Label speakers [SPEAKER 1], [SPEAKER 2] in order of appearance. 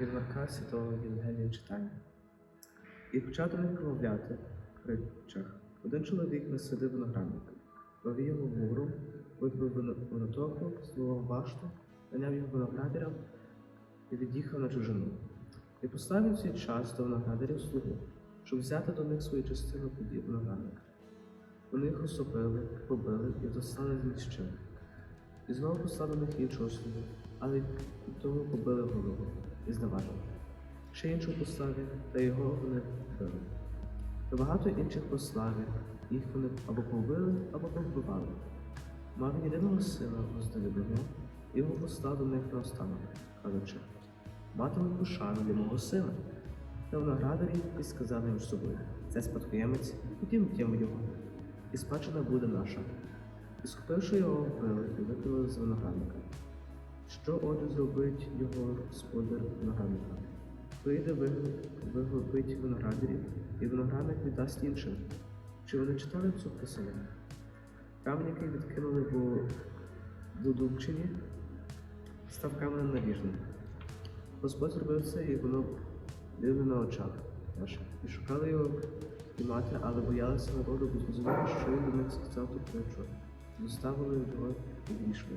[SPEAKER 1] від Марка Святого Євгенія читання. І почав до них промовляти в притчах. Один чоловік насадив виноградника, вивів його вгору, випив вино- винотоку, злував башту, наняв його виноградарям і від'їхав на чужину. І поставив цей час до виноградарів слугу, щоб взяти до них свою частину плодів виноградника. Вони їх осопили, побили і достали з ніщини. І знову послав до них іншого слугу, але й того побили голову і зневажили. Ще іншого поставив, та його вони вбили. Та багато інших послали, їх вони або побили, або повбивали. Мав єдиного сина воздолюбного, і його послав до них на кажучи, матиму пошану для мого сина. Та виноградарі і сказали між собою, це спадкоємець, ходімо тємо його, і спадщина буде наша. І схопивши його, вбили і викрили з виноградника. Що отже зробить його господар виноградника? Прийде виглобить виноградарів, і виноградник віддасть іншим. Чи вони читали цю писання? Камінь, який відкинули в Будубчині, став каменем наріжним. Господь зробив це, і воно дивно на очах наших. І шукали його піймати, але боялися народу, бо зрозуміли, що він до них сказав ту притчу. Доставили його і війшли.